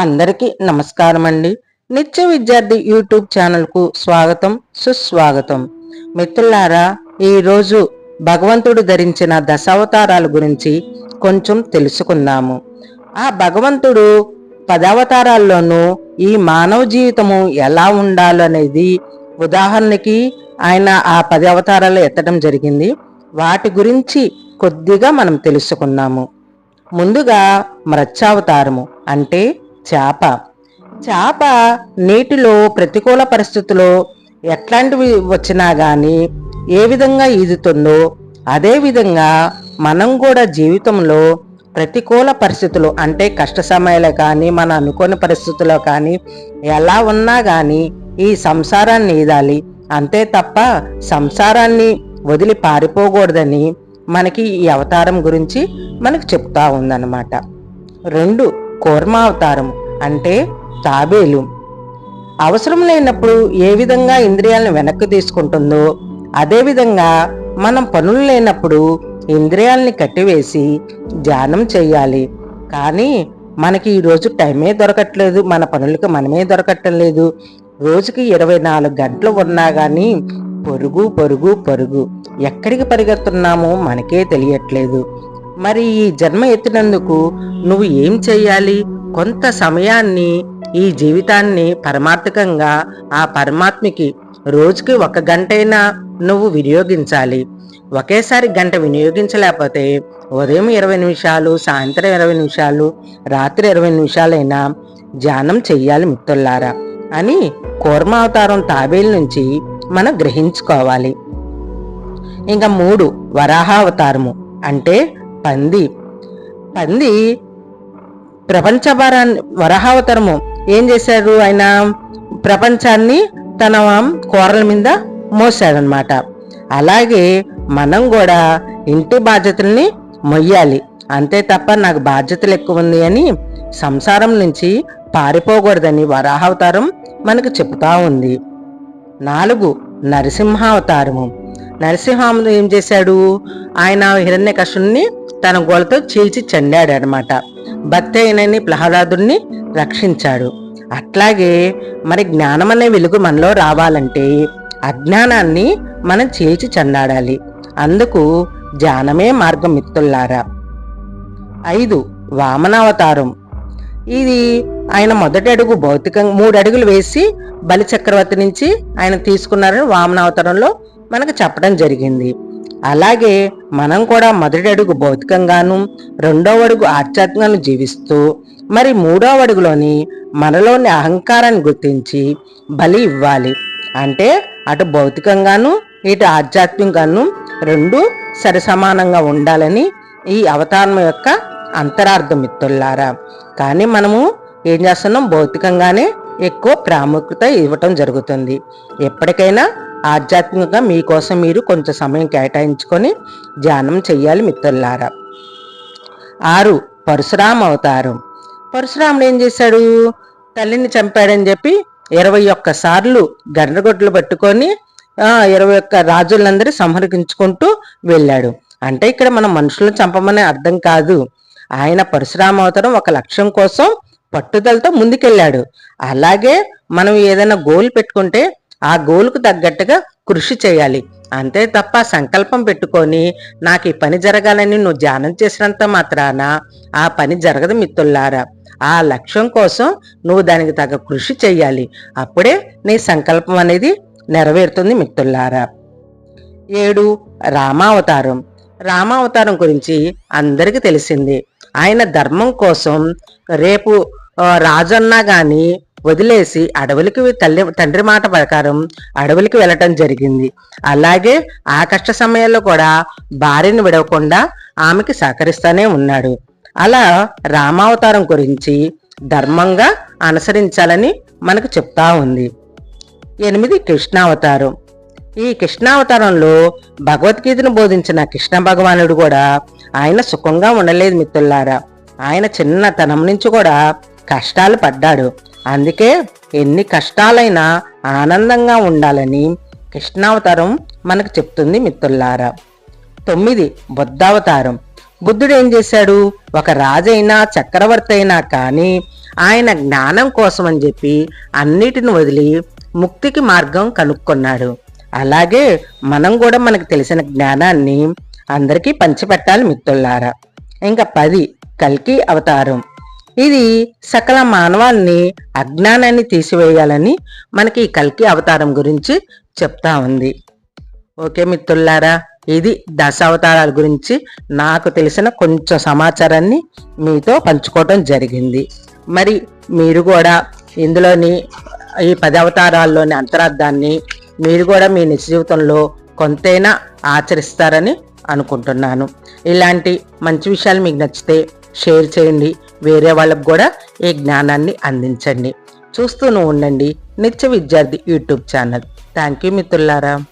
అందరికీ నమస్కారం అండి నిత్య విద్యార్థి యూట్యూబ్ ఛానల్కు స్వాగతం సుస్వాగతం. మిత్రులారా ఈరోజు భగవంతుడు ధరించిన దశావతారాల గురించి కొంచెం తెలుసుకుందాము. ఆ భగవంతుడు పదావతారాల్లోనూ ఈ మానవ జీవితము ఎలా ఉండాలనేది ఉదాహరణకి ఆయన ఆ పది అవతారాలు ఎత్తడం జరిగింది. వాటి గురించి కొద్దిగా మనం తెలుసుకున్నాము ముందుగా మత్స్యావతారము అంటే చేప. చేప నీటిలో ప్రతికూల పరిస్థితుల్లో ఎట్లాంటివి వచ్చినా కానీ ఏ విధంగా ఈదుతుందో అదే విధంగా మనం కూడా జీవితంలో ప్రతికూల పరిస్థితులు అంటే కష్ట సమయాలు కానీ మన అనుకోని పరిస్థితుల్లో కానీ ఎలా ఉన్నా కానీ ఈ సంసారాన్ని ఈదాలి. అంతే తప్ప సంసారాన్ని వదిలి పారిపోకూడదని మనకి ఈ అవతారం గురించి మనకు చెప్తా ఉందన్నమాట. రెండు కూర్మావతారం. అంటే తాబేలు. అవసరం లేనప్పుడు ఏ విధంగా ఇంద్రియాలను వెనక్కి తీసుకుంటుందో అదేవిధంగా మనం పనులు లేనప్పుడు ఇంద్రియాలని కట్టివేసి ధ్యానం చేయాలి కానీ మనకి ఈరోజు టైమే దొరకట్లేదు. మన పనులకు మనమే దొరకట్లేదు రోజుకి ఇరవై నాలుగు గంటలు ఉన్నా కానీ పొరుగు పొరుగు పొరుగు. ఎక్కడికి పరిగెత్తున్నామో మనకే తెలియట్లేదు. మరి ఈ జన్మ ఎత్తినందుకు నువ్వు ఏం చేయాలి కొంత సమయాన్ని ఈ జీవితాన్ని పరమార్థకంగా ఆ పరమాత్మకి రోజుకి ఒక గంటైనా నువ్వు వినియోగించాలి. ఒకేసారి గంట వినియోగించలేకపోతే ఉదయం ఇరవై నిమిషాలు సాయంత్రం ఇరవై నిమిషాలు రాత్రి ఇరవై నిమిషాలైనా ధ్యానం చెయ్యాలి మిత్రులారా అని కూర్మావతారం తాబేలు నుంచి మనం గ్రహించుకోవాలి. ఇంకా మూడు వరాహావతారము అంటే పంది. పంది ప్రపంచ భారాన్ని వరహావతరము. ఏం చేశారు ఆయన? ప్రపంచాన్ని తన కోరల మీద మోసాడనమాట అలాగే మనం కూడా ఇంటి బాధ్యతల్ని మొయ్యాలి. అంతే తప్ప నాకు బాధ్యతలు ఎక్కువ ఉంది అని సంసారం నుంచి పారిపోకూడదని వరాహావతారం మనకు చెప్తా ఉంది. నాలుగు నరసింహావతారము. నరసింహాముడు ఏం చేశాడు? ఆయన హిరణ్యకషుణ్ణి తన గోలతో చీల్చి చండాడు అనమాట భక్తి అయినని ప్రహ్లాదుని రక్షించాడు. అట్లాగే మరి జ్ఞానం అనే వెలుగు మనలో రావాలంటే అజ్ఞానాన్ని మనం చీల్చి చెండాడాలి. అందుకు ధ్యానమే మార్గం మిత్తుల్లారా ఐదు వామనావతారం. ఇది ఆయన మొదటి అడుగు భౌతికంగా మూడు అడుగులు వేసి బలి చక్రవర్తి నుంచి ఆయన తీసుకున్నారని వామనావతారంలో మనకు చెప్పడం జరిగింది. అలాగే మనం కూడా మొదటి అడుగు భౌతికంగాను రెండవ అడుగు ఆధ్యాత్మికంగాను జీవిస్తూ మరి మూడవ అడుగులోని మనలోని అహంకారాన్ని గుర్తించి బలి ఇవ్వాలి. అంటే అటు భౌతికంగాను ఇటు ఆధ్యాత్మికంగాను రెండు సరిసమానంగా ఉండాలని ఈ అవతారం యొక్క అంతరార్థం మిత్రులారా. కానీ మనము ఏం చేస్తున్నాం? భౌతికంగానే ఎక్కువ ప్రాముఖ్యత ఇవ్వటం జరుగుతుంది. ఎప్పటికైనా ఆధ్యాత్మికంగా మీకోసం మీరు కొంచెం సమయం కేటాయించుకొని ధ్యానం చేయాలి మిత్రులారా. ఆరు పరశురామ అవతారం. పరశురాముడు ఏం చేశాడు? తల్లిని చంపాడని చెప్పి ఇరవై ఒక్క సార్లు గండ్రగొడ్లు పట్టుకొని ఇరవై ఒక్క రాజులందరూ సంహరించుకుంటూ వెళ్ళాడు. అంటే ఇక్కడ మనం మనుషులను చంపమనే అర్థం కాదు. ఆయన పరశురామ అవతారం ఒక లక్ష్యం కోసం పట్టుదలతో ముందుకెళ్ళాడు. అలాగే మనం ఏదైనా గోల్ పెట్టుకుంటే ఆ గోలుకు తగ్గట్టుగా కృషి చేయాలి. అంతే తప్ప సంకల్పం పెట్టుకొని నాకు ఈ పని జరగాలని నువ్వు ధ్యానం చేసినంత మాత్రాన ఆ పని జరగదు మిత్రులారా. ఆ లక్ష్యం కోసం నువ్వు దానికి తగ్గ కృషి చేయాలి. అప్పుడే నీ సంకల్పం అనేది నెరవేరుతుంది మిత్రులారా. ఏడు రామావతారం. రామావతారం గురించి అందరికీ తెలిసింది. ఆయన ధర్మం కోసం రేపు రాజన్నా గాని వదిలేసి అడవులకి తల్లి తండ్రి మాట ప్రకారం అడవులకి వెళ్ళటం జరిగింది. అలాగే ఆ కష్ట సమయంలో కూడా భార్యను విడవకుండా ఆమెకి సహకరిస్తూనే ఉన్నాడు. అలా రామావతారం గురించి ధర్మంగా అనుసరించాలని మనకు చెప్తా ఉంది. ఎనిమిది కృష్ణావతారం. ఈ కృష్ణావతారంలో భగవద్గీతను బోధించిన కృష్ణ భగవానుడు కూడా ఆయన సుఖంగా ఉండలేదు మిత్రులారా. ఆయన చిన్నతనం నుంచి కూడా కష్టాలు పడ్డాడు. అందుకే ఎన్ని కష్టాలైనా ఆనందంగా ఉండాలని కృష్ణావతారం మనకు చెప్తుంది మిత్రులారా. తొమ్మిది బుద్ధావతారం. బుద్ధుడు ఏం చేశాడు? ఒక రాజైనా చక్రవర్తి అయినా కానీ ఆయన జ్ఞానం కోసం అని చెప్పి అన్నిటిని వదిలి ముక్తికి మార్గం కనుక్కున్నాడు. అలాగే మనం కూడా మనకు తెలిసిన జ్ఞానాన్ని అందరికీ పంచిపెట్టాలి మిత్రులారా. ఇంకా పది కల్కి అవతారం. ఇది సకల మానవాల్ని అజ్ఞానాన్ని తీసివేయాలని మనకి ఈ కల్కి అవతారం గురించి చెప్తా ఉంది. ఓకే మిత్రులారా ఇది దశావతారాల గురించి నాకు తెలిసిన కొంచెం సమాచారాన్ని మీతో పంచుకోవడం జరిగింది. మరి మీరు కూడా ఇందులోని ఈ పది అవతారాల్లోని అంతరార్థాన్ని మీరు కూడా మీ నిజ జీవితంలో కొంతైనా ఆచరిస్తారని అనుకుంటున్నాను. ఇలాంటి మంచి విషయాలు మీకు నచ్చితే షేర్ చేయండి. వేరే వాళ్ళకు కూడా ఈ జ్ఞానాన్ని అందించండి. చూస్తూనే ఉండండి. నిత్య విద్యార్థి యూట్యూబ్ ఛానల్. థ్యాంక్ యూ మిత్రులారా.